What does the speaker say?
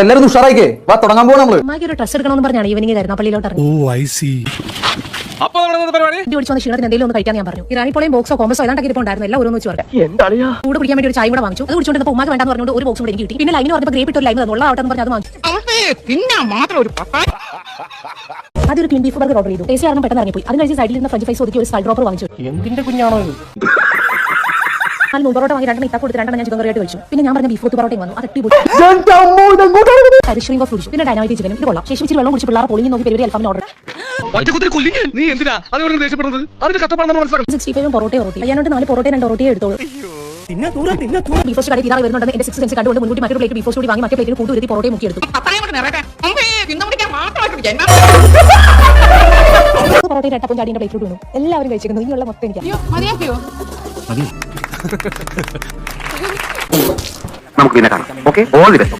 എല്ലാരും ഉഷാറായിക്കേ. വാ തുടങ്ങാൻ പോകണം നമ്മൾ. അമ്മയ്ക്ക് ഒരു ഡ്രസ് എടുക്കണമെന്ന് പറഞ്ഞാണ് ഈവനിങ് കരുനാപ്പള്ളിയിലോട്ട് ഇറങ്ങി. ഓ ഐ സി അപ്പൊ പരിപാടി? ഇടി ഓടിച്ചു വന്ന ക്ഷീണത്തിന് എന്തെങ്കിലും ഒന്ന് കഴിക്കാൻ ഞാൻ പറഞ്ഞു. ഇറാനിപ്പോളെയും ബോക്സോ കോമസോ ഏതാണ്ടൊക്കെ ഇരിപ്പുണ്ടായിരുന്നു എല്ലാം ഓരോന്ന് വെച്ച് പറഞ്ഞു. ചൂട് പിടിക്കാൻ വേണ്ടി ഒരു ചായ കൂടെ വാങ്ങിച്ചു. അത് കുടിച്ചോണ്ട് ഉമ്മാക്ക് വേണ്ടെന്ന് പറഞ്ഞുകൊണ്ട് ഒരു ബോക്സ് കൂടെ എനിക്ക് കിട്ടി. പിന്നെ ലൈന് പറഞ്ഞപ്പോൾ ഗ്രേപ്പ് ഇട്ട് ഒരു ലൈൻ വാങ്ങി ആവട്ടെ എന്ന് മാത്രം അത് വാങ്ങിച്ചു. അതൊരു ക്ലീൻ ബീഫ് ബർഗർ ഓർഡർ ചെയ്തു. ടേസ്റ്റ് കാരണം പെട്ടെന്ന് ഇറങ്ങിപ്പോയി. അത് കഴിച്ച് സൈഡിൽ നിന്ന് ഫ്രഞ്ച് ഫ്രൈസ് ഒതുക്കി ഒരു സ്കൈ ഡ്രോപ്പർ വാങ്ങിച്ചു. എന്തിന്റെ കുഞ്ഞാണോ ഇത്? നാല് നൂറ് പൊറോട്ട വാങ്ങി രണ്ടെണ്ണം ഇത്താ കൊടുത്ത് രണ്ടെണ്ണം ഞാൻ ചിക്കൻ കറിയായിട്ട് കഴിച്ചു. പിന്നെ ഞാൻ പറഞ്ഞ ബീഫ് കൊത്തു പൊറോട്ടയും വന്നു. അത് അടിപൊളി. കരിശ്രീ ഓഫ് കുടിച്ചു പിന്നെ ഡൈനാമിക് ചിക്കനും ഇത് കൊള്ളാം. ശേഷം ഇച്ചിരി വെള്ളം കുടിച്ച് പിള്ളേർ പൊളിഞ്ഞ് നോക്കി പെരുവരി അൽഫാമിന് ഓർഡർ നീ എന്തിനാ? അത് പറഞ്ഞ് ദേഷ്യപ്പെടുന്നത്? അതിന് കഷ്ടപ്പാടെന്ന് മനസ്സിലാക്കണം സിക്സ്റ്റി ഫൈവും പൊറോട്ടയും റോട്ടി നാല് പൊറോട്ടയും രണ്ട് റോട്ടിയെ എടുത്തോളൂ. ബീഫ് റോസ്റ്റ് കടയിൽ തീരാറ് വരുന്നുണ്ടെന്ന് എന്റെ സിക്സ് സെൻസ് കണ്ടുകൊണ്ട് മുൻകൂട്ടി മറ്റൊരു പ്ലേറ്റ് ബീഫ് കൂടി വാങ്ങി മറ്റേ പ്ലേറ്റിൽ കൂട്ടി വരുത്തി പൊറോട്ടയും മുക്കി എടുത്തു. പൊറോട്ടയും രട്ടപ്പം ചാടിയുടെ പ്ലേറ്റിലോട്ട് വീണു എല്ലാവരും കഴിച്ചിരുന്നു ഇനിയുള്ള മൊത്തം എനിക്ക് നമുക്ക് പിന്നെ കാണാം. Okay all the best